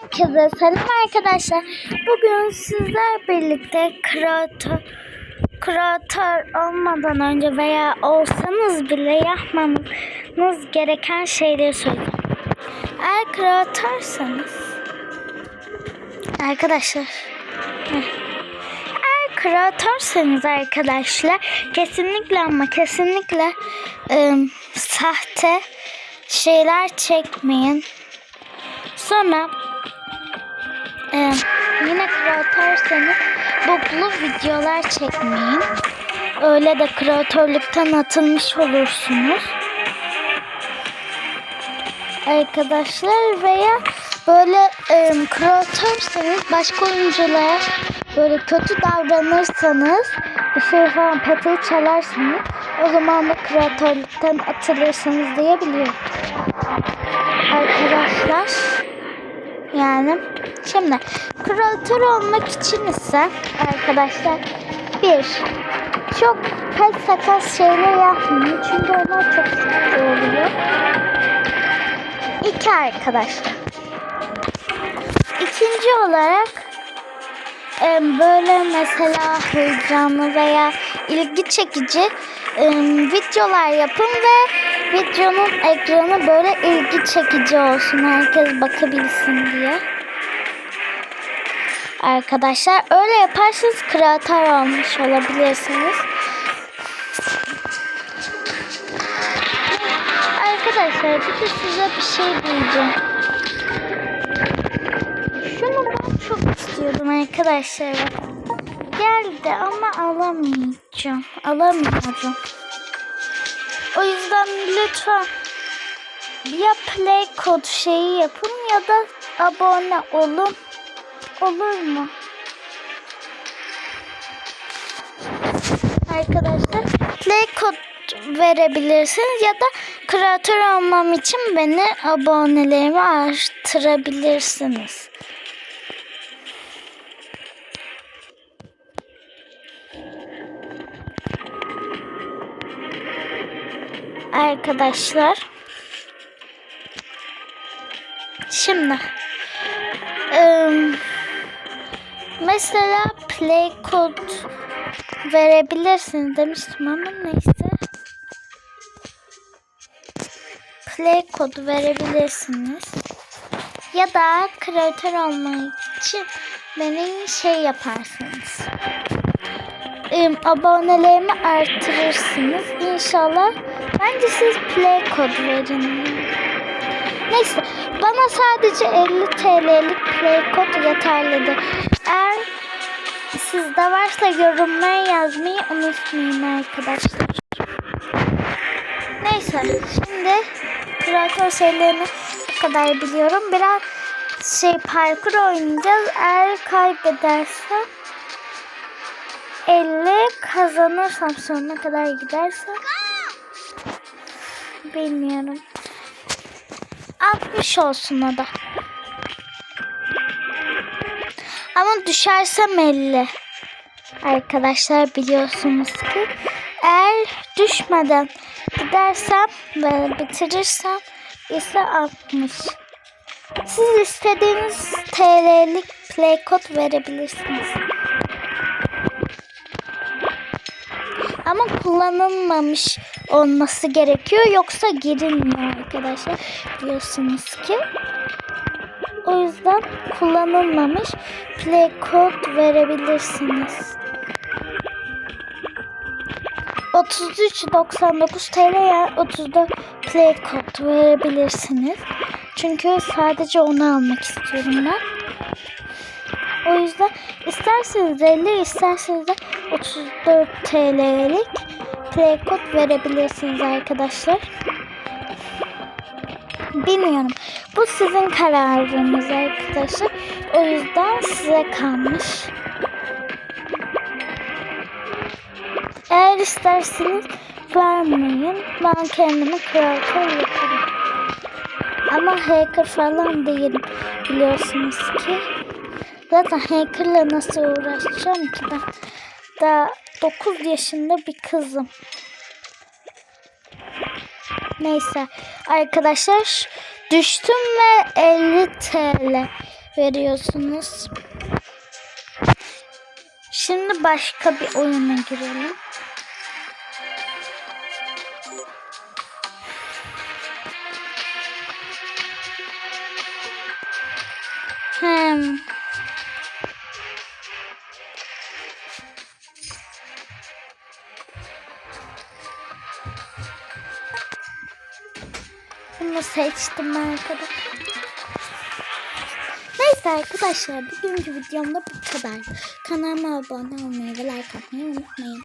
Herkese selam arkadaşlar. Bugün sizler birlikte kreatör, kreatör olmadan önce veya olsanız bile yapmanız gereken şeyleri söyleyeyim. Eğer kreatörsanız arkadaşlar eğer kreatörsanız arkadaşlar kesinlikle ama kesinlikle ım, sahte şeyler çekmeyin. Sonra ee, yine kreatörsanız boklu videolar çekmeyin. Öyle de kreatörlükten atılmış olursunuz. Arkadaşlar veya böyle e, kreatörsanız başka oyunculara böyle kötü davranırsanız bir şey falan patayı çalarsanız o zaman da kreatörlükten atılırsınız diyebiliyorum. Arkadaşlar yani şimdi kreatör olmak için ise arkadaşlar bir çok pek sakat şeyler yapmayın çünkü onlar çok sıkıcı oluyor. İki arkadaşlar. İkinci olarak böyle mesela heyecanlı veya ilgi çekici videolar yapın ve videonun ekranı böyle ilgi çekici olsun. Herkes bakabilsin diye. Arkadaşlar öyle yaparsanız kreatör olmuş olabilirsiniz. Arkadaşlar bir de size bir şey diyeceğim. Şunu ben çok istiyordum arkadaşlar. Geldi ama alamayacağım. Alamıyorum. O yüzden lütfen ya play kod şeyi yapın ya da abone olun. Olur mu? Arkadaşlar play kod verebilirsiniz ya da kreatör olmam için beni abonelerimi artırabilirsiniz. Arkadaşlar şimdi ım, mesela play kod verebilirsiniz demiştim ama neyse play kodu verebilirsiniz. Ya da kreatör olmak için beni şey yaparsınız. Ee, abonelerimi artırırsınız. İnşallah. Bence siz play kod verin. Neyse. Bana sadece 50 TL'lik play kod yeterlidir. Eğer sizde varsa yorumlara yazmayı unutmayın arkadaşlar. Neyse. Şimdi kreatör şeylerini bu kadar biliyorum. Biraz şey parkur oynayacağız. Eğer kaybedersem 50 kazanırsam sonuna kadar gidersem bilmiyorum. 60 olsun o da. Ama düşersem 50. Arkadaşlar biliyorsunuz ki eğer düşmeden gidersem ve bitirirsem ise 60. Siz istediğiniz TL'lik play kod verebilirsiniz. Ama kullanılmamış olması gerekiyor yoksa girilmiyor arkadaşlar biliyorsunuz ki. O yüzden kullanılmamış play kod verebilirsiniz. 33.99 TL yani 34 play kod verebilirsiniz. Çünkü sadece onu almak istiyorum ben. O yüzden isterseniz 50 isterseniz de 34 TL'lik play kod verebilirsiniz arkadaşlar. Bilmiyorum. Bu sizin kararınız arkadaşlar. O yüzden size kalmış. Eğer isterseniz vermeyin. Ben kendimi kreatör yaparım. Ama hacker falan değilim. Biliyorsunuz ki. Zaten hackerla nasıl uğraşacağım ki ben? Daha 9 yaşında bir kızım. Neyse arkadaşlar düştüm ve 50 TL veriyorsunuz. Şimdi başka bir oyuna girelim. Hem Bunu seçtim arkadaşlar. Neyse arkadaşlar bugünkü videomda bu kadar. Kanalıma abone olmayı ve like atmayı unutmayın.